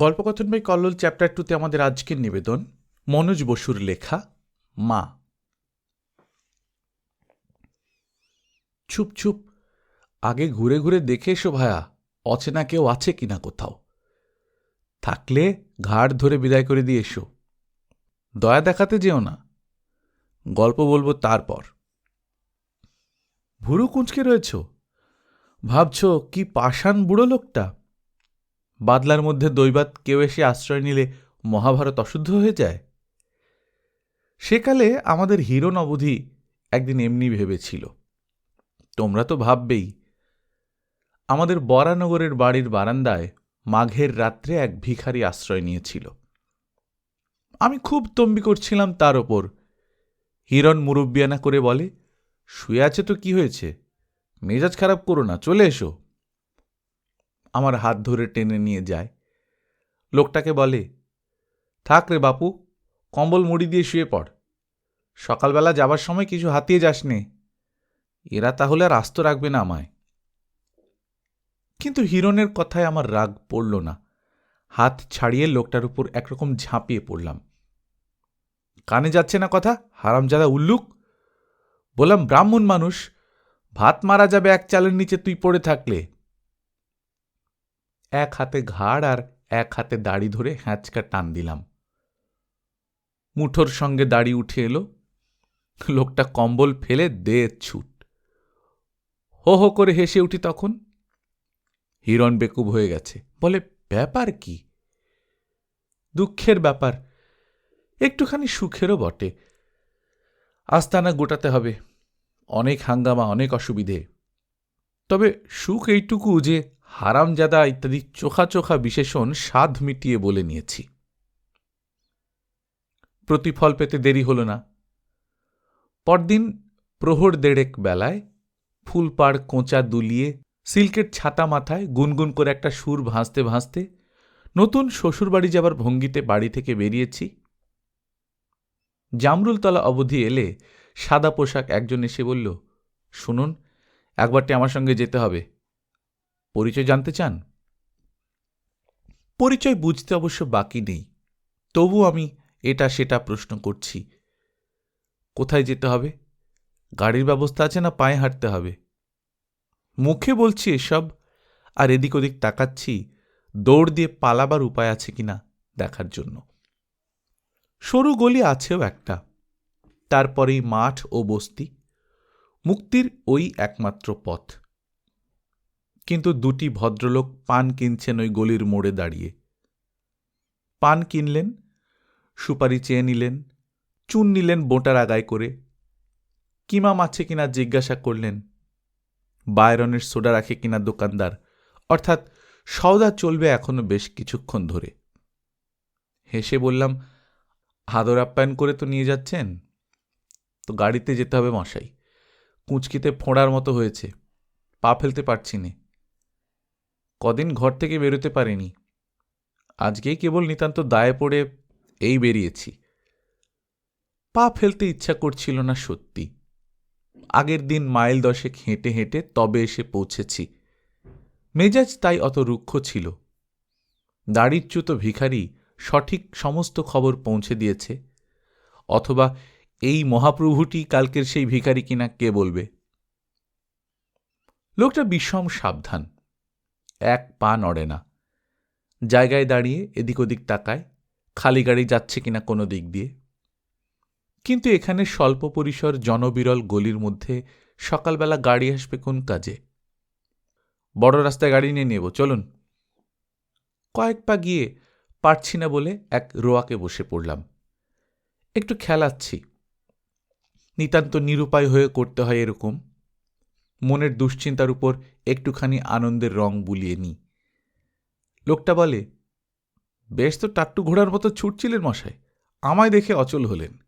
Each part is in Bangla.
গল্পকথন কল্লোল চ্যাপ্টার টুতে আমাদের আজকের নিবেদন, মনোজ বসুর লেখা, মা। চুপ চুপ। আগে ঘুরে ঘুরে দেখে এসো ভায়া, অচেনা কেউ আছে কিনা কোথাও। থাকলে ঘাড় ধরে বিদায় করে দিয়ে এসো। দয়া দেখাতে যেও না। গল্প বলব তারপর। ভুরু কুঁচকে রয়েছ? ভাবছ কি পাষাণ বুড়ো লোকটা? বাদলার মধ্যে দৈবাত কেউ এসে আশ্রয় নিলে মহাভারত অশুদ্ধ হয়ে যায়? সেকালে আমাদের হিরো নবধি একদিন এমনি ভেবেছিল, তোমরা তো ভাববেই, আমাদের বরানগরের বাড়ির বারান্দায় মাঘের রাত্রে এক ভিখারি আশ্রয় নিয়েছিল। আমি খুব তম্বি করছিলাম তার ওপর। হিরণ মুরব্বিয়ানা করে বলে, শুয়ে আছে তো, কি হয়েছে? মেজাজ খারাপ করো না, চলে এসো। আমার হাত ধরে টেনে নিয়ে যায়। লোকটাকে বলে, থাক রে বাপু, কম্বল মুড়ি দিয়ে শুয়ে পড়। সকালবেলা যাবার সময় কিছু হাতিয়ে যাস নে এরা তাহলে আর আস্ত রাখবে না আমায়। কিন্তু হিরণের কথায় আমার রাগ পড়ল না। হাত ছাড়িয়ে লোকটার উপর একরকম ঝাঁপিয়ে পড়লাম। কানে যাচ্ছে না কথা? হারামজাদা উল্লুক। বললাম, ব্রাহ্মণ মানুষ, ভাত মারা যাবে এক চালের নিচে তুই পড়ে থাকলে। এক হাতে ঘাড় আর এক হাতে দাড়ি ধরে হ্যাঁচকা টান দিলাম। মুঠোর সঙ্গে দাড়ি উঠে এলো। লোকটা কম্বল ফেলে দে ছুট। হো হো করে হেসে উঠি তখন। হিরণ বেকুব হয়ে গেছে। বলে, ব্যাপার কি? দুঃখের ব্যাপার। একটুখানি সুখেরও বটে। আস্তানা গোটাতে হবে। অনেক হাঙ্গামা, অনেক অসুবিধে। তবে সুখ এইটুকু যে হারামজাদা ইত্যাদি চোখা চোখা বিশেষণ স্বাদ মিটিয়ে বলে নিয়েছি। প্রতিফল পেতে দেরি হল না। পরদিন প্রহর দেড়েক বেলায় ফুলপাড় কোঁচা দুলিয়ে সিল্কের ছাতা মাথায় গুনগুন করে একটা সুর ভাঁজতে ভাসতে নতুন শ্বশুরবাড়ি যাবার ভঙ্গিতে বাড়ি থেকে বেরিয়েছি। জামরুলতলা অবধি এলে সাদা পোশাক একজন এসে বলল, শুনুন, একবারটি আমার সঙ্গে যেতে হবে। পরিচয় জানতে চান? পরিচয় বুঝতে অবশ্য বাকি নেই। তবু আমি এটা সেটা প্রশ্ন করছি। কোথায় যেতে হবে? গাড়ির ব্যবস্থা আছে না পায়ে হাঁটতে হবে? মুখে বলছি এসব, আর এদিক ওদিক তাকাচ্ছি, দৌড় দিয়ে পালাবার উপায় আছে কিনা দেখার জন্য। সরু গলি আছেও একটা। তারপরেই মাঠ ও বস্তি। মুক্তির ওই একমাত্র পথ। কিন্তু দুটি ভদ্রলোক পান কিনছেন ওই গলির মোড়ে দাঁড়িয়ে। পান কিনলেন, সুপারি চেয়ে নিলেন, চুন নিলেন বোটার আগায় করে। কিমাম আছে কিনা জিজ্ঞাসা করলেন, বায়রনের সোডা রাখে কিনা দোকানদার, অর্থাৎ সওদা চলবে এখনও বেশ কিছুক্ষণ ধরে। হেসে বললাম হাদর আপ্যায়ন করে তো নিয়ে যাচ্ছেন? তো গাড়িতে যেতে হবে মশাই, কুঁচকিতে ফোঁড়ার মতো হয়েছে, পা ফেলতে পারছি নে। কদিন ঘর থেকে বেরোতে পারিনি। আজকেই কেবল নিতান্ত দায়ে পড়ে এই বেরিয়েছি। পা ফেলতে ইচ্ছা করছিল না সত্যি। আগের দিন মাইল দশেক হেঁটে হেঁটে তবে এসে পৌঁছেছি। মেজাজ তাই অত রুক্ষ ছিল। দাড়িচ্যুত ভিখারি সঠিক সমস্ত খবর পৌঁছে দিয়েছে। অথবা এই মহাপ্রভুটি কালকের সেই ভিখারি কিনা কে বলবে? লোকটা বিষম সাবধান। এক পা নড়ে না। জায়গায় দাঁড়িয়ে এদিক ওদিক তাকায়, খালি গাড়ি যাচ্ছে কিনা কোনো দিক দিয়ে। কিন্তু এখানে স্বল্প পরিসর জনবিরল গলির মধ্যে সকালবেলা গাড়ি আসবে কোন কাজে? বড় রাস্তায় গাড়ি নিয়ে নেব, চলুন। কয়েক পা গিয়ে পারছি না বলে এক রোয়াকে বসে পড়লাম। একটু খেলাচ্ছি। নিতান্ত নিরুপায় হয়ে করতে হয় এরকম। মনের দুশ্চিন্তার উপর একটুখানি আনন্দের রং বুলিয়ে নিই লোকটা বলে, বেশ তো টাট্টু ঘোড়ার মতো ছুটছিলেন মশাই, আমায় দেখে অচল হলেন।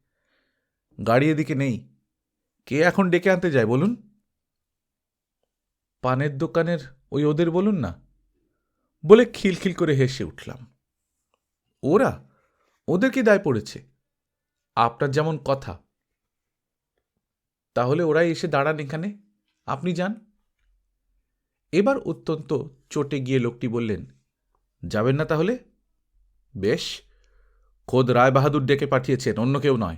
গাড়ি এদিকে নেই, কে এখন ডেকে আনতে যায় বলুন? পানের দোকানের ওই ওদের বলুন না? বলে খিলখিল করে হেসে উঠলাম। ওরা? ওদের কি দায় পড়েছে? আপনার যেমন কথা। তাহলে ওরাই এসে দাঁড়ান এখানে? আপনি যান। এবার অত্যন্ত চটে গিয়ে লোকটি বললেন, যাবেন না তাহলে? বেশ, খোদ রায় বাহাদুর ডেকে পাঠিয়েছেন, অন্য কেউ নয়।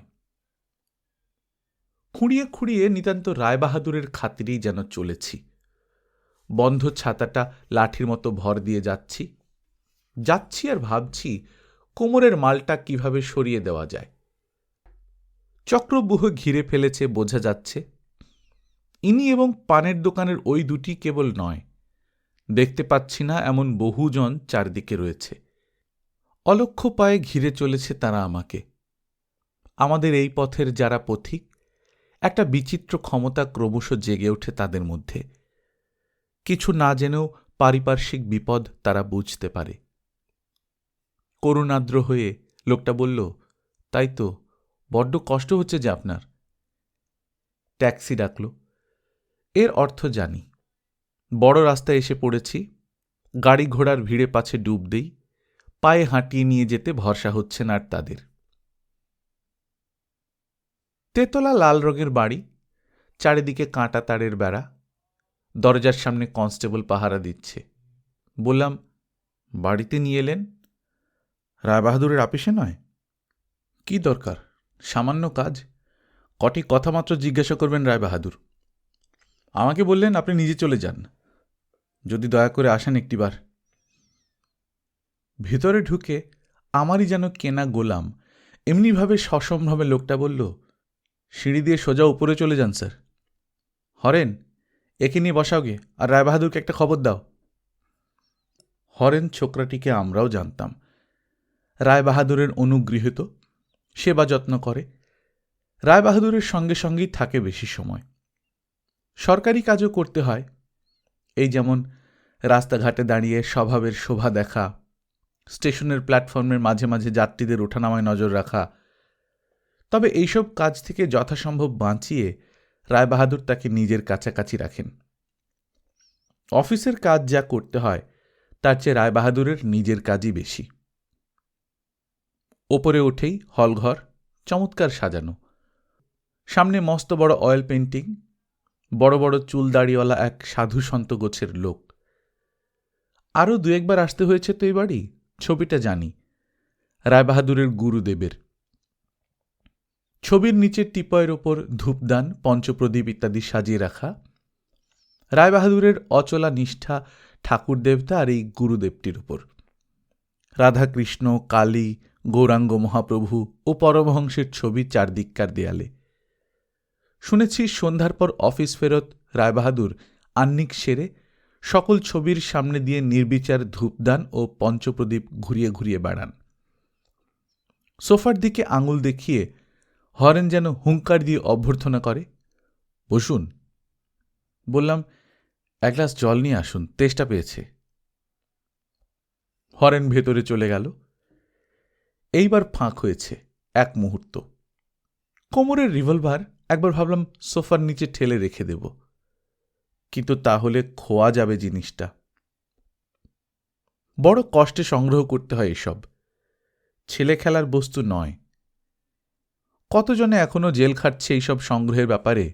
খুঁড়িয়ে খুঁড়িয়ে নিতান্ত রায় বাহাদুরের খাতিরেই যেন চলেছি। বন্ধ ছাতাটা লাঠির মতো ভর দিয়ে যাচ্ছি। যাচ্ছি আর ভাবছি কোমরের মালটা কীভাবে সরিয়ে দেওয়া যায়। চক্রব্যূহ ঘিরে ফেলেছে, বোঝা যাচ্ছে ইনি এবং পানের দোকানের ওই দুটি কেবল নয়। দেখতে পাচ্ছি না এমন বহুজন চারদিকে রয়েছে। অলক্ষ্য পায়ে ঘিরে চলেছে তারা আমাকে। আমাদের এই পথের যারা পথিক, একটা বিচিত্র ক্ষমতা ক্রমশ জেগে ওঠে তাদের মধ্যে। কিছু না জেনেও পারিপার্শ্বিক বিপদ তারা বুঝতে পারে। করুণাদ্র হয়ে লোকটা বলল, তাই তো, বড্ড কষ্ট হচ্ছে যে আপনার। ট্যাক্সি ডাকল। এর অর্থ জানি। বড় রাস্তায় এসে পড়েছি, গাড়ি ঘোড়ার ভিড়ে পাছে ডুব দেই, পায়ে হাঁটিয়ে নিয়ে যেতে ভরসা হচ্ছে না আর তাদের। তেতলা লাল রঙের বাড়ি, চারিদিকে কাঁটা তারের বেড়া, দরজার সামনে কনস্টেবল পাহারা দিচ্ছে। বললাম, বাড়িতে নিয়ে এলেন? রায়বাহাদুরের আপিসে নয়? কি দরকার? সামান্য কাজ? কটি কথা মাত্র জিজ্ঞাসা করবেন রায়বাহাদুর। আমাকে বললেন আপনি নিজে চলে যান। যদি দয়া করে আসেন একটিবার। ভেতরে ঢুকে আমারই যেন কেনা গোলাম, এমনিভাবে সসম্ভ্রমে লোকটা বলল, সিঁড়ি দিয়ে সোজা উপরে চলে যান, স্যার। হরেন, একে নিয়ে বসাও গে, আর রায়বাহাদুরকে একটা খবর দাও। হরেন ছোকরাটিকে আমরাও জানতাম। রায়বাহাদুরের অনুগৃহীত, সেবা যত্ন করে। রায়বাহাদুরের সঙ্গে সঙ্গেই থাকে বেশি সময়। সরকারি কাজও করতে হয়। এই যেমন রাস্তাঘাটে দাঁড়িয়ে স্বভাবের শোভা দেখা, স্টেশনের প্ল্যাটফর্মের মাঝে মাঝে যাত্রীদের ওঠানামায় নজর রাখা। তবে এইসব কাজ থেকে যথাসম্ভব বাঁচিয়ে রায়বাহাদুর তাকে নিজের কাছাকাছি রাখেন। অফিসের কাজ যা করতে হয়, তার চেয়ে রায়বাহাদুরের নিজের কাজই বেশি। ওপরে উঠেই হলঘর চমৎকার সাজানো। সামনে মস্ত বড় অয়েল পেন্টিং বড় বড় চুল দাড়িওয়ালা এক সাধু সন্ত গোছের লোক। আরও দু একবার আসতে হয়েছে তো এই বাড়ি ছবিটা জানি। রায়বাহাদুরের গুরুদেবের। ছবির নিচের টিপয়ের ওপর ধূপদান, পঞ্চপ্রদীপ ইত্যাদি সাজিয়ে রাখা। রায়বাহাদুরের অচলা নিষ্ঠা ঠাকুর দেবতা আর এই গুরুদেবটির উপর। রাধাকৃষ্ণ, কালী, গৌরাঙ্গ মহাপ্রভু ও পরমহংসের ছবি চারদিককার দেয়ালে। শুনেছি সন্ধ্যার পর অফিস ফেরত রায়বাহাদুর আন্নিক সেরে সকল ছবির সামনে দিয়ে নির্বিচার ধূপদান ও পঞ্চপ্রদীপ ঘুরিয়ে ঘুরিয়ে বেড়ান। সোফার দিকে আঙুল দেখিয়ে হরেন যেন হুঙ্কার দিয়ে অভ্যর্থনা করে, বসুন। বললাম, এক গ্লাস জল নিয়ে আসুন, তেষ্টা পেয়েছে। হরেন ভেতরে চলে গেল। এইবার ফাঁক হয়েছে, এক মুহূর্ত। কোমরের রিভলভার একবার ভাবলাম সোফার নিচে ঠেলে রেখে দেব। কিন্তু তাহলে খোয়া যাবে জিনিসটা। বড় কষ্টে সংগ্রহ করতে হয় এসব। ছেলে খেলার বস্তু নয়। কতজনে এখনও জেল খাটছে এইসব সংগ্রহের ব্যাপারে?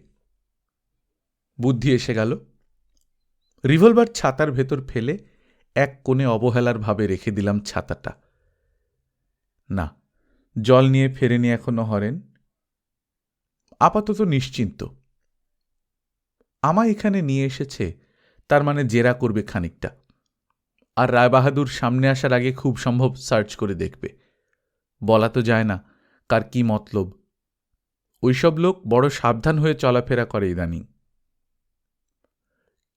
বুদ্ধি এসে গেল। রিভলভার ছাতার ভেতর ফেলে এক কোণে অবহেলার ভাবে রেখে দিলাম ছাতাটা। না, জল নিয়ে ফেরেনি এখনও হরেন। আপাতত নিশ্চিন্ত। আমায় এখানে নিয়ে এসেছে, তার মানে জেরা করবে খানিকটা। আর রায়বাহাদুর সামনে আসার আগে খুব সম্ভব সার্চ করে দেখবে। বলা তো যায় না কার কি মতলব। ওইসব লোক বড় সাবধান হয়ে চলাফেরা করে ইদানিং।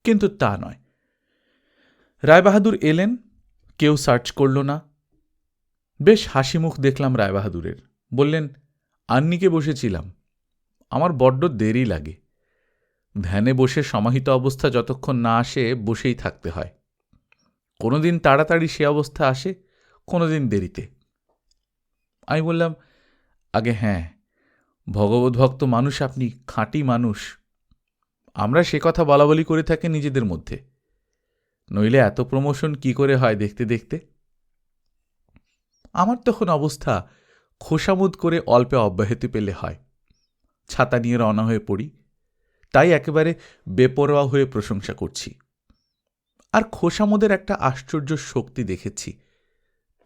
কিন্তু তা নয়। রায়বাহাদুর এলেন, কেউ সার্চ করল না। বেশ হাসি মুখ দেখলাম রায়বাহাদুরের। বললেন, আন্নিকে বসেছিলাম। আমার বড্ড দেরি লাগে। ধ্যানে বসে সমাহিত অবস্থা যতক্ষণ না আসে, বসেই থাকতে হয়। কোনোদিন তাড়াতাড়ি সে অবস্থা আসে, কোনোদিন দেরিতে। আমি বললাম, আগে হ্যাঁ ভগবদ্ভক্ত মানুষ, আপনি খাঁটি মানুষ। আমরা সে কথা বলা বলি করে থাকি নিজেদের মধ্যে। নইলে এত প্রমোশন কি করে হয় দেখতে দেখতে? আমার তখন অবস্থা খোসামুদ করে অল্পে অব্যাহতি পেলে হয়। ছাতা নিয়ে রওনা হয়ে পড়ি। তাই একেবারে বেপরোয়া হয়ে প্রশংসা করছি। আর খোসামোদের একটা আশ্চর্য শক্তি দেখেছি।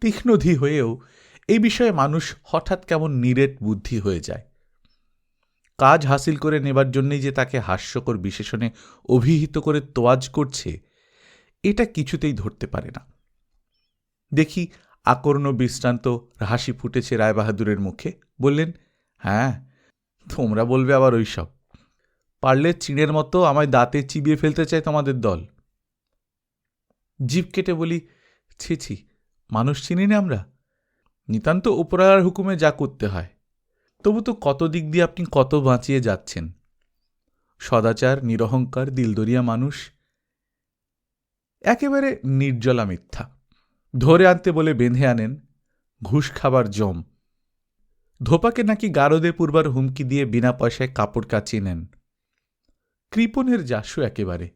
তীক্ষ্ণধী হয়েও এই বিষয়ে মানুষ হঠাৎ কেমন নিরেট বুদ্ধি হয়ে যায়। কাজ হাসিল করে নেবার জন্যেই যে তাকে হাস্যকর বিশেষণে অভিহিত করে তোয়াজ করছে, এটা কিছুতেই ধরতে পারে না। দেখি আকর্ণ বিশ্রান্ত হাসি ফুটেছে রায়বাহাদুরের মুখে। বললেন হ্যাঁ তোমরা বলবে আবার ওইসব। পারলে চিনের মতো আমায় দাঁতে চিবিয়ে ফেলতে চায় তোমাদের দল। জিভ কেটে বলি, ছি ছি, মানুষ চিনি না আমরা? নিতান্ত উপরালার হুকুমে যা করতে হয়। তবু তো কত দিক দিয়ে আপনি কত বাঁচিয়ে যাচ্ছেন? সদাচার, নিরহংকার, দিলদরিয়া মানুষ, একেবারে নির্জলা মিথ্যা। ধরে আনতে বলে বেঁধে আনেন, ঘুষ খাবার জম। ধোপাকে নাকি গারদে পূর্বার হুমকি দিয়ে বিনা পয়সায় কাপড় কাচিয়ে নেন। কৃপণের যাসু একেবারে।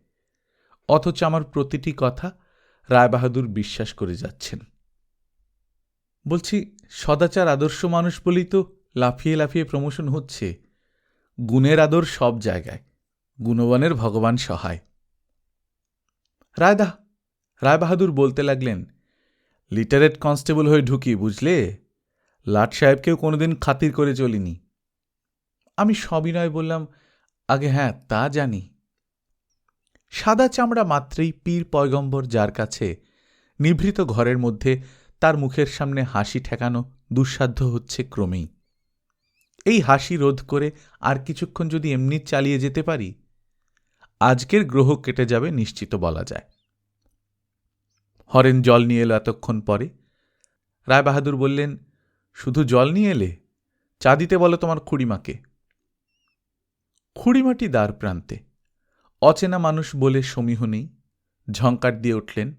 অথচ আমার প্রতিটি কথা রায়বাহাদুর বিশ্বাস করে যাচ্ছেন। বলছি, সদাচার আদর্শ মানুষ বলেই তো লাফিয়ে লাফিয়ে প্রমোশন হচ্ছে। গুণের আদর সব জায়গায়, গুণবানের ভগবান সহায়। রায়দা, রায়বাহাদুর বলতে লাগলেন, লিটারেট কনস্টেবল হয়ে ঢুকি, বুঝলে? লাট সাহেবকেও কোনোদিন খাতির করে চলিনি। আমি সবিনয় বললাম, আগে হ্যাঁ তা জানি। সাদা চামড়া মাত্রেই পীর পয়গম্বর যার কাছে নিভৃত ঘরের মধ্যে তার মুখের সামনে হাসি ঠেকানো দুঃসাধ্য হচ্ছে ক্রমেই। এই হাসি রোধ করে আর কিছুক্ষণ যদি এমনি চালিয়ে যেতে পারি, আজকের গ্রহ কেটে যাবে নিশ্চিত বলা যায়। হরেন জল নিয়ে এলো এতক্ষণ পরে। রায়বাহাদুর বললেন শুধু জল নিয়ে এলে? চা দিতে বলো তোমার খুড়িমাকে। খুড়িমাটি দ্বার প্রান্তে। অচেনা মানুষ বলে সমীহ নেই। ঝঙ্কার দিয়ে উঠলেন।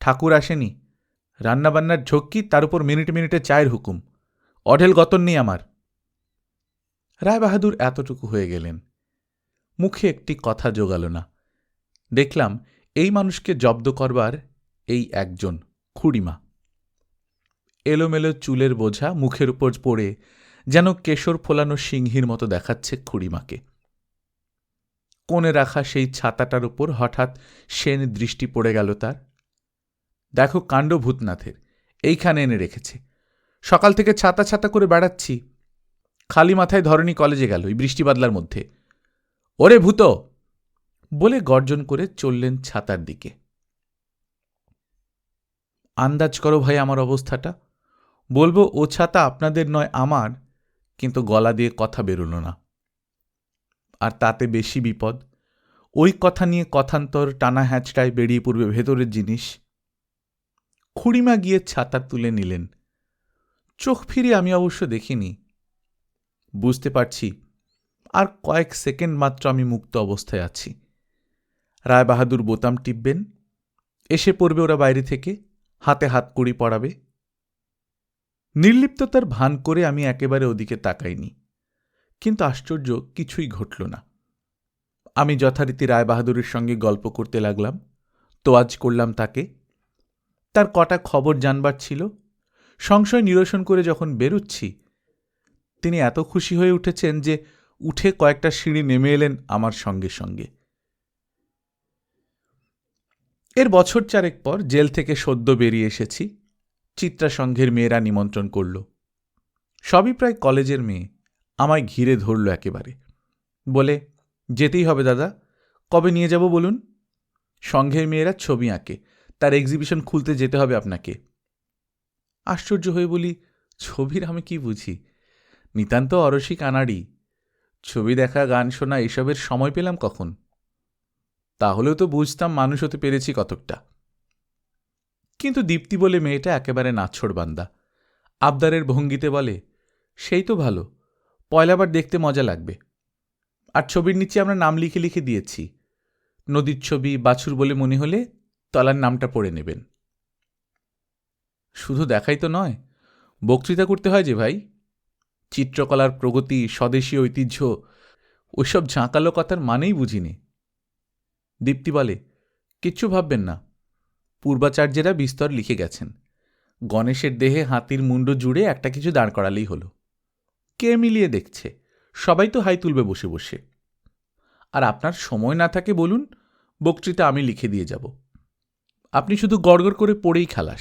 ঠাকুর আসেনি। রান্নাবান্নার ঝক্কি তার উপর মিনিটে মিনিটে চায়ের হুকুম। অঢেল গতন নেই আমার। রায়বাহাদুর এতটুকু হয়ে গেলেন। মুখে একটি কথা জোগাল না। দেখলাম এই মানুষকে জব্দ করবার এই একজন খুড়িমা। এলোমেলো চুলের বোঝা মুখের উপর পড়ে যেন কেশর ফোলানো সিংহীর মতো দেখাচ্ছে খুড়িমাকে। কোণে রাখা সেই ছাতাটার উপর হঠাৎ সেন দৃষ্টি পড়ে গেল তার। দেখো কাণ্ড ভূতনাথের, এইখানে এনে রেখেছে। সকাল থেকে ছাতা ছাতা করে বেড়াচ্ছি। খালি মাথায় ধরনী কলেজে গেল এই বৃষ্টি বাদলার মধ্যে। ওরে ভূত! বলে গর্জন করে চললেন ছাতার দিকে। আন্দাজ করো ভাই আমার অবস্থাটা। বলব, ও ছাতা আপনাদের নয়, আমার। কিন্তু গলা দিয়ে কথা বেরোল না। আর তাতে বেশি বিপদ। ওই কথা নিয়ে কথান্তর টানা হ্যাঁচটায় বেরিয়ে পড়বে ভেতরের জিনিস। খুড়িমা গিয়ে ছাতা তুলে নিলেন। চোখ ফিরে আমি অবশ্য দেখিনি। বুঝতে পারছি, আর কয়েক সেকেন্ড মাত্র আমি মুক্ত অবস্থায় আছি। রায়বাহাদুর বোতাম টিপবেন। এসে পড়বে ওরা বাইরে থেকে, হাতে হাত কড়ি পড়াবে। নির্লিপ্ততার ভান করে আমি একেবারে ওদিকে তাকাইনি। কিন্তু আশ্চর্য, কিছুই ঘটল না। আমি যথারীতি রায়বাহাদুরের সঙ্গে গল্প করতে লাগলাম, তোয়াজ করলাম তাকে। তার কটা খবর জানবার ছিল। সংশয় নিরসন করে যখন বেরুচ্ছি, তিনি এত খুশি হয়ে উঠেছেন যে উঠে কয়েকটা সিঁড়ি নেমে এলেন আমার সঙ্গে সঙ্গে। এর বছর চারেক পর জেল থেকে সদ্য বেরিয়ে এসেছি। চিত্রা সংঘের মেয়েরা নিমন্ত্রণ করল। সবই প্রায় কলেজের মেয়ে, আমায় ঘিরে ধরল একেবারে। বলে, যেতেই হবে দাদা, কবে নিয়ে যাব বলুন? সংঘের মেয়েরা ছবি আঁকে, তার এক্সিবিশন খুলতে যেতে হবে আপনাকে। আশ্চর্য হয়ে বলি, ছবির আমি কি বুঝি? নিতান্ত অরসিক আনাড়ি। ছবি দেখা, গান শোনা, এসবের সময় পেলাম কখন? তাহলেও তো বুঝতাম মানুষ হতে পেরেছি কতকটা। কিন্তু দীপ্তি বলে মেয়েটা একেবারে নাছড় বান্দা। আবদারের ভঙ্গিতে বলে, সেই তো ভালো, পয়লাবার দেখতে মজা লাগবে। আর ছবির নিচে আমরা নাম লিখে লিখে দিয়েছি। নদীর ছবি, বাছুর বলে মনে হলে তলার নামটা পড়ে নেবেন। শুধু দেখাই তো নয়, বক্তৃতা করতে হয় যে ভাই, চিত্রকলার প্রগতি, স্বদেশী ঐতিহ্য, ওইসব ঝাঁকালো কথার মানেই বুঝিনি। দীপ্তি বলে, কিচ্ছু ভাববেন না পূর্বাচার্যেরা বিস্তর লিখে গেছেন। গণেশের দেহে হাতির মুন্ড জুড়ে একটা কিছু দাঁড় করালেই হলো। কে মিলিয়ে দেখছে? সবাই তো হাই তুলবে বসে বসে। আর আপনার সময় না থাকে বলুন, বক্তৃতা আমি লিখে দিয়ে যাব। আপনি শুধু গড়গড় করে পড়েই খালাস।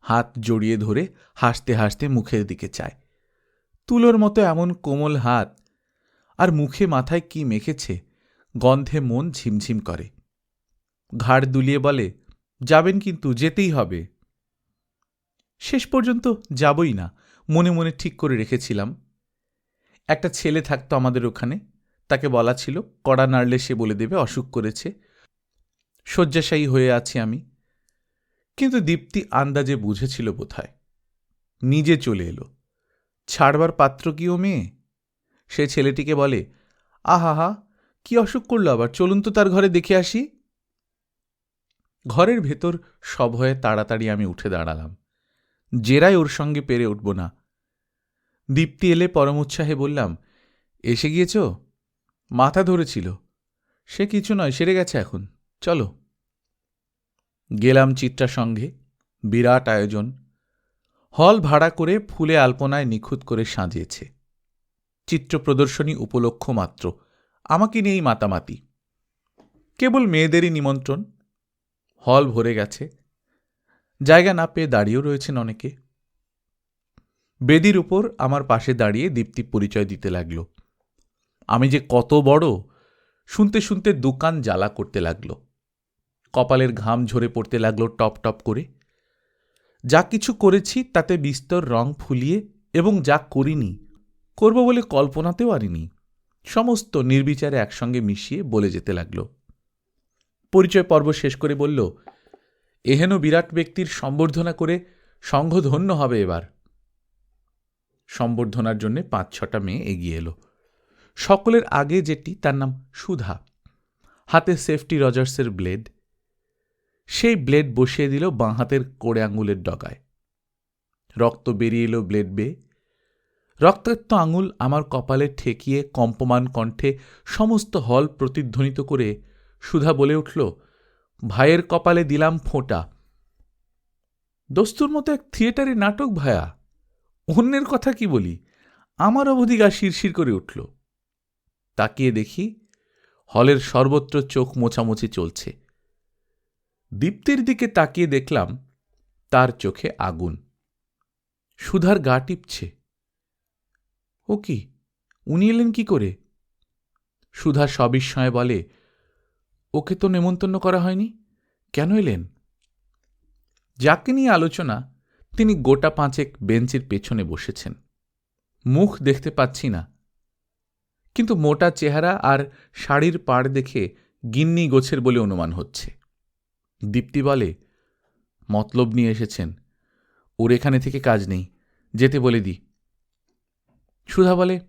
হাত জড়িয়ে ধরে হাসতে হাসতে মুখের দিকে চায়। তুলোর মতো এমন কোমল হাত। আর মুখে মাথায় কি মেখেছে, গন্ধে মন ঝিমঝিম করে। ঘাড় দুলিয়ে বলে, যাবেন কিন্তু, যেতেই হবে। শেষ পর্যন্ত যাবই না, মনে মনে ঠিক করে রেখেছিলাম। একটা ছেলে থাকতো আমাদের ওখানে, তাকে বলা ছিল, কড়া নাড়লে সে বলে দেবে, অসুখ করেছে। শয্যাশায়ী হয়ে আছি আমি। কিন্তু দীপ্তি আন্দাজে বুঝেছিল বোধহয়। নিজে চলে এলো। ছাড়বার পাত্র কি ও মেয়ে? সে ছেলেটিকে বলে আহা হা কি অসুখ করল আবার? চলুন তো তার ঘরে দেখে আসি। ঘরের ভেতর সভয়ে তাড়াতাড়ি আমি উঠে দাঁড়ালাম। জেরায় ওর সঙ্গে পেরে উঠব না। দীপ্তি এলে পরম উৎসাহে বললাম, এসে গিয়েছ? মাথা ধরেছিল। সে কিছু নয়, সেরে গেছে এখন। চলো। গেলাম চিত্রা সঙ্গে, বিরাট আয়োজন। হল ভাড়া করে ফুলে আলপনায় নিখুঁত করে সাজিয়েছে। চিত্র প্রদর্শনী উপলক্ষ মাত্র। আমাকে নিয়েই মাতামাতি। কেবল মেয়েদেরই নিমন্ত্রণ হল ভরে গেছে। জায়গা না পেয়ে দাঁড়িয়েও রয়েছেন অনেকে। বেদির উপর আমার পাশে দাঁড়িয়ে দীপ্তি পরিচয় দিতে লাগল। আমি যে কত বড়, শুনতে শুনতে দোকান জ্বালা করতে লাগল। কপালের ঘাম ঝরে পড়তে লাগল টপ টপ করে। যা কিছু করেছি তাতে বিস্তর রং ফুলিয়ে এবং যা করিনি, করব বলে কল্পনাতেও আনিনি। সমস্ত নির্বিচারে একসঙ্গে মিশিয়ে বলে যেতে লাগল। পরিচয় পর্ব শেষ করে বলল, এহেন বিরাট ব্যক্তির সম্বর্ধনা করে সংঘ ধন্য হবে এবার। সম্বর্ধনার জন্য পাঁচ ছটা মেয়ে এগিয়ে এলো। সকলের আগে যেটি, তার নাম সুধা। হাতে সেফটি রজার্সের ব্লেড। সেই ব্লেড বসিয়ে দিল বাঁ হাতের কোড়ে আঙুলের ডগায়। রক্ত বেরিয়ে এলো ব্লেড বেয়ে রক্তাক্ত আঙুল আমার কপালে ঠেকিয়ে কম্পমান কণ্ঠে সমস্ত হল প্রতিধ্বনিত করে সুধা বলে উঠল, ভাইয়ের কপালে দিলাম ফোঁটা। দস্তুর মতো এক থিয়েটারে নাটক ভায়া, অন্যের কথা কি বলি? আমার অবধি গা শিরশির করে উঠল। তাকিয়ে দেখি হলের সর্বত্র চোখ মোছামুছি চলছে। দীপ্তির দিকে তাকিয়ে দেখলাম তার চোখে আগুন। সুধার গা টিপছে। ও কি? উনি এলেন কি করে? সুধা সবিস্ময়ে বলে ওকে তো নেমন্তন্ন করা হয়নি? কেন এলেন? যাকে নিয়ে আলোচনা, তিনি গোটা পাঁচেক বেঞ্চের পেছনে বসেছেন। মুখ দেখতে পাচ্ছি না। কিন্তু মোটা চেহারা আর শাড়ির পাড় দেখে গিন্নি গোছের বলে অনুমান হচ্ছে। দীপ্তি বলে, মতলব নিয়ে এসেছেন। ওর এখানে থেকে কাজ নেই। যেতে বলে দি। সুধা বলে,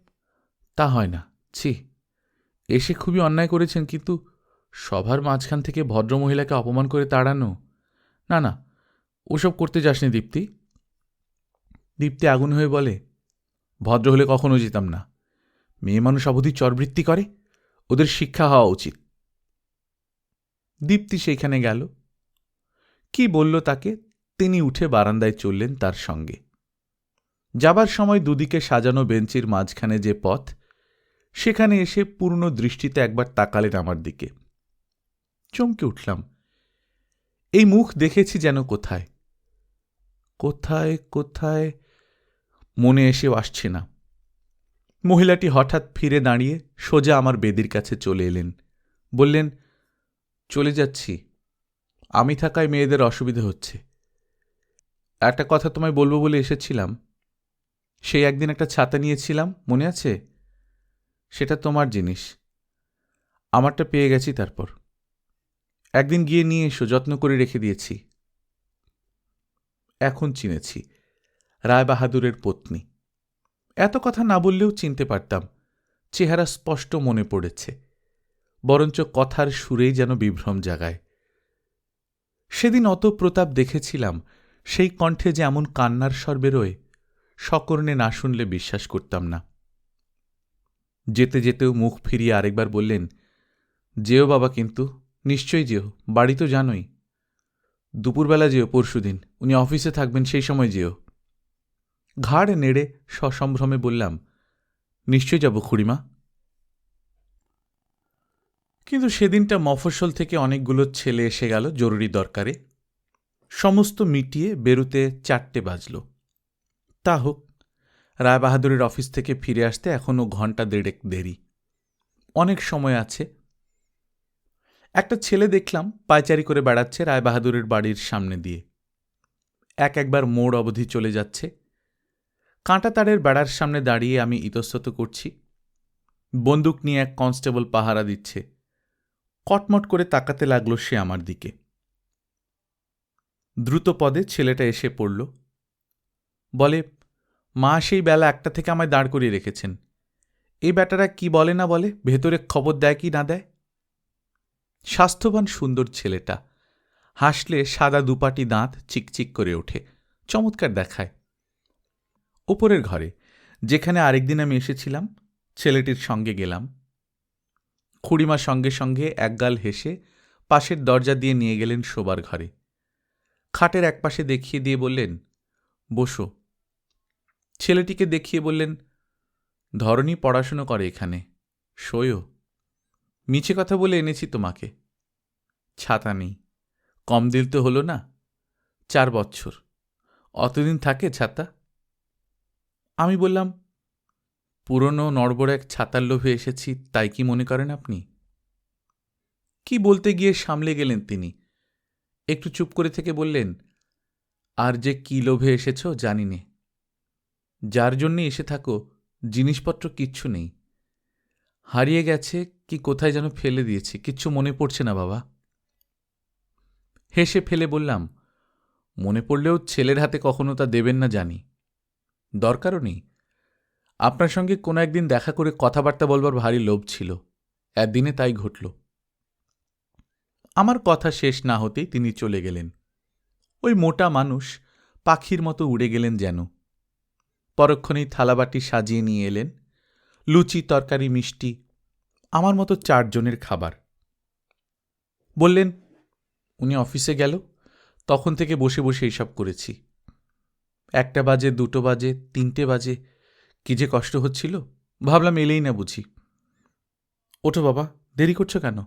তা হয় না। ছি, এসে খুবই অন্যায় করেছেন, কিন্তু সভার মাঝখান থেকে ভদ্রমহিলাকে অপমান করে তাড়ানো? না না, ওসব করতে যাসনি দীপ্তি। দীপ্তি আগুন হয়ে বলে, ভদ্র হলে কখনো যেতাম না। মেয়ে মানুষ অবধি চরবৃত্তি করে, ওদের শিক্ষা হওয়া উচিত। দীপ্তি সেইখানে গেল। কি বলল তাকে? তিনি উঠে বারান্দায় চললেন তার সঙ্গে। যাবার সময় দুদিকে সাজানো বেঞ্চির মাঝখানে যে পথ, সেখানে এসে পূর্ণ দৃষ্টিতে একবার তাকালেন আমার দিকে। চমকে উঠলাম। এই মুখ দেখেছি যেন কোথায়? কোথায় কোথায়? মনে এসেও আসছে না। মহিলাটি হঠাৎ ফিরে দাঁড়িয়ে সোজা আমার বেদির কাছে চলে এলেন। বললেন, চলে যাচ্ছি। আমি থাকায় মেয়েদের অসুবিধে হচ্ছে। একটা কথা তোমায় বলব বলে এসেছিলাম। সেই একদিন একটা ছাতা নিয়েছিলাম, মনে আছে? সেটা তোমার জিনিস। আমারটা পেয়ে গেছি তারপর। একদিন গিয়ে নিয়ে এসো, যত্ন করে রেখে দিয়েছি। এখন চিনেছি রায় বাহাদুরের পত্নী। এত কথা না বললেও চিনতে পারতাম, চেহারা স্পষ্ট মনে পড়েছে, বরঞ্চ কথার সুরেই যেন বিভ্রম জাগায়। সেদিন অত প্রতাপ দেখেছিলাম, সেই কণ্ঠে যে এমন কান্নার স্বর বেরোয়, সকর্ণে না শুনলে বিশ্বাস করতাম না। যেতে যেতেও মুখ ফিরিয়ে আরেকবার বললেন, যেও বাবা কিন্তু নিশ্চয়ই যেও বাড়ি তো জানোই। দুপুরবেলা যেও পরশুদিন। উনি অফিসে থাকবেন, সেই সময় যেও ঘাড় নেড়ে সসম্ভ্রমে বললাম নিশ্চয় যাব খুড়িমা। কিন্তু সেদিনটা মফস্বল থেকে অনেকগুলো ছেলে এসে গেল জরুরি দরকারে। সমস্ত মিটিয়ে বেরুতে চারটে বাজল। তা হোক, রায়বাহাদুরের অফিস থেকে ফিরে আসতে এখনও ঘণ্টা দেড়েক দেরি। অনেক সময় আছে একটা ছেলে দেখলাম পায়চারি করে বেড়াচ্ছে রায়বাহাদুরের বাড়ির সামনে দিয়ে। এক একবার মোড় অবধি চলে যাচ্ছে। কাঁটা তারের বেড়ার সামনে দাঁড়িয়ে আমি ইতস্তত করছি। বন্দুক নিয়ে এক কনস্টেবল পাহারা দিচ্ছে। কটমট করে তাকাতে লাগল সে আমার দিকে। দ্রুত পদে ছেলেটা এসে পড়ল। বলে, মা সেই বেলা একটা থেকে আমায় দাঁড় করিয়ে রেখেছেন। এই ব্যাটারা কি বলে না বলে, ভেতরে খবর দেয় কি না দেয়? স্বাস্থ্যবান সুন্দর ছেলেটা। হাসলে সাদা দুপাটি দাঁত চিকচিক করে ওঠে, চমৎকার দেখায়। ওপরের ঘরে, যেখানে আরেকদিন আমি এসেছিলাম, ছেলেটির সঙ্গে গেলাম। খুড়িমা সঙ্গে সঙ্গে একগাল হেসে পাশের দরজা দিয়ে নিয়ে গেলেন শোবার ঘরে। খাটের একপাশে দেখিয়ে দিয়ে বললেন, বসো। ছেলেটিকে দেখিয়ে বললেন ধরনী পড়াশুনো করে এখানে শোয়ও মিছে কথা বলে এনেছি তোমাকে। ছাতা নেই। কম দিল তো হলো না। চার বছর। অতদিন থাকে ছাতা? আমি বললাম, পুরনো নড়বড় এক ছাতার লোভে এসেছি, তাই কি মনে করেন আপনি? কি বলতে গিয়ে সামলে গেলেন তিনি। একটু চুপ করে থেকে বললেন, আর যে কি লোভে এসেছ জানি নে। যার জন্যে এসে থাকো, জিনিসপত্র কিচ্ছু নেই। হারিয়ে গেছে কি কোথায় যেন ফেলে দিয়েছি, কিচ্ছু মনে পড়ছে না বাবা। হেসে ফেলে বললাম, মনে পড়লেও ছেলের হাতে কখনো তা দেবেন না জানি। দরকারও নেই। আপনার সঙ্গে কোনো একদিন দেখা করে কথাবার্তা বলবার ভারী লোভ ছিল। একদিনে তাই ঘটল। আমার কথা শেষ না হতেই তিনি চলে গেলেন। ওই মোটা মানুষ পাখির মতো উড়ে গেলেন যেন। পরক্ষণেই থালাবাটি সাজিয়ে নিয়ে এলেন। লুচি, তরকারি, মিষ্টি, আমার মতো চারজনের খাবার। বললেন, উনি অফিসে গেল, তখন থেকে বসে বসে এইসব করেছি। একটা বাজে, দুটো বাজে, তিনটে বাজে, কি যে কষ্ট হচ্ছিল, ভাবলাম এলেই না বুঝি। ওঠো বাবা, দেরি করছ কেন?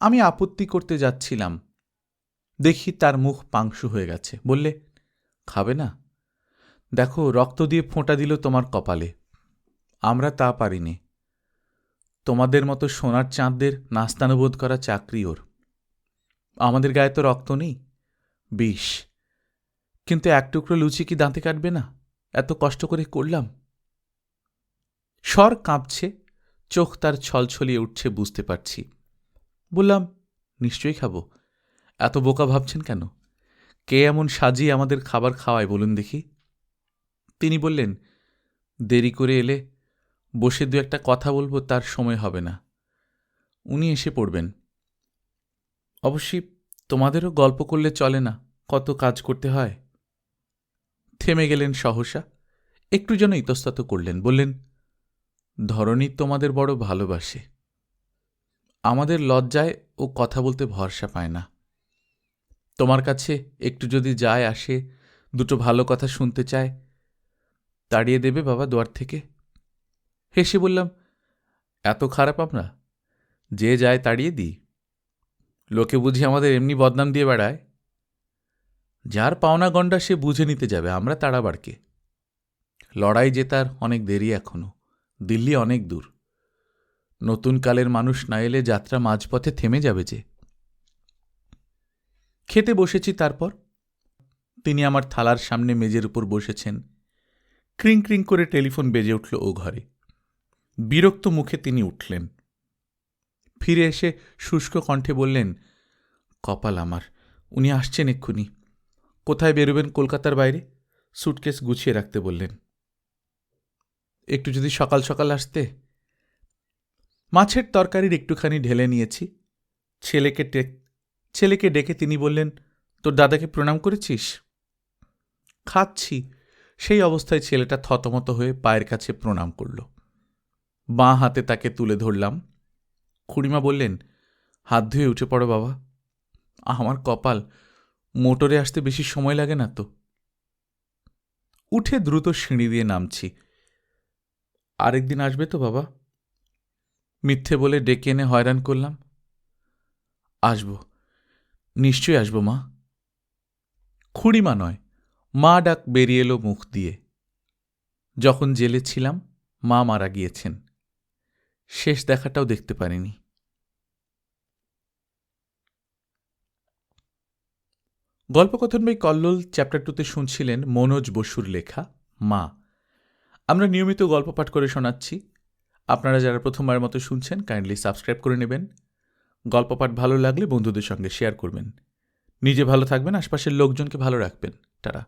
আমি আপত্তি করতে যাচ্ছিলাম। দেখি তার মুখ পাংশু হয়ে গেছে। বললে, খাবে না। দেখো, রক্ত দিয়ে ফোঁটা দিল তোমার কপালে। আমরা তা পারিনি। তোমাদের মতো সোনার চাঁদদের নাস্তানুবোধ করা চাকরি ওর। আমাদের গায়ে তো রক্ত নেই। বিষ। কিন্তু এক টুকরো লুচি কি দাঁতে কাটবে না? এত কষ্ট করে করলাম। স্বর কাঁপছে, চোখ তার ছলছলিয়ে উঠছে, বুঝতে পারছি। বললাম, নিশ্চয়ই খাব। এত বোকা ভাবছেন কেন? কে এমন সাজিয়ে আমাদের খাবার খাওয়ায় বলুন দেখি? তিনি বললেন, দেরি করে এলে বসে দু একটা কথা বলব, তার সময় হবে না। উনি এসে পড়বেন। অবশ্যই তোমাদেরও গল্প করলে চলে না, কত কাজ করতে হয়। থেমে গেলেন সহসা, একটু যেন ইতস্তত করলেন, বললেন ধরনী তোমাদের বড় ভালোবাসে। আমাদের লজ্জায় ও কথা বলতে ভরসা পায় না। তোমার কাছে একটু যদি যায় আসে, দুটো ভালো কথা শুনতে চায়, তাড়িয়ে দেবে বাবা দুয়ার থেকে। হেসে বললাম, এত খারাপ আমরা যে যায় তাড়িয়ে দিই। লোকে বুঝি আমাদের এমনি বদনাম দিয়ে বেড়ায়? যার পাওনা গণ্ডা সে বুঝে নিতে যাবে, আমরা তাড়াবারকে লড়াই জেতার অনেক দেরি এখনও, দিল্লি অনেক দূর। নতুন কালের মানুষ না এলে যাত্রা মাঝপথে থেমে যাবে যে। খেতে বসেছি তারপর? তিনি আমার থালার সামনে মেজের উপর বসেছেন। ক্রিং ক্রিং করে টেলিফোন বেজে উঠল ও ঘরে। বিরক্ত মুখে তিনি উঠলেন। ফিরে এসে শুষ্ক কণ্ঠে বললেন, কপাল আমার, উনি আসছেন এক্ষুনি। কোথায় বেরোবেন কলকাতার বাইরে? সুটকেস গুছিয়ে রাখতে বললেন। একটু যদি সকাল সকাল আসতে? মাছের তরকারির একটুখানি ঢেলে নিয়েছি। ছেলেকে ছেলেকে ডেকে তিনি বললেন, তোর দাদাকে প্রণাম করেছিস? খাচ্ছি। সেই অবস্থায় ছেলেটা থতমত হয়ে পায়ের কাছে প্রণাম করল। বাঁ হাতে তাকে তুলে ধরলাম। খুড়িমা বললেন, হাত ধুয়ে উঠে পড়ো বাবা। আমার কপাল, মোটরে আসতে বেশি সময় লাগে না তো। উঠে দ্রুত সিঁড়ি দিয়ে নামছি। আরেকদিন আসবে তো বাবা। মিথ্যে বলে ডেকে এনে হয়রান করলাম। আসব, নিশ্চয়ই আসব মা। খুড়িমা নয়, মা ডাক বেরিয়ে এলো মুখ দিয়ে। যখন জেলে ছিলাম, মা মারা গিয়েছেন। শেষ দেখাটাও দেখতে পারিনি। গল্পকথন বই কল্লোল চ্যাপ্টার টুতে শুনছিলেন মনোজ বসুর লেখা, মা। আমরা নিয়মিত গল্প পাঠ করে শোনাচ্ছি। আপনারা যারা প্রথমবার মতো শুনছেন কাইন্ডলি সাবস্ক্রাইব করে নেবেন। গল্প পাঠ ভালো লাগলে বন্ধুদের সঙ্গে শেয়ার করবেন। নিজে ভালো থাকবেন, আশপাশের লোকজনকে ভালো রাখবেন। তারা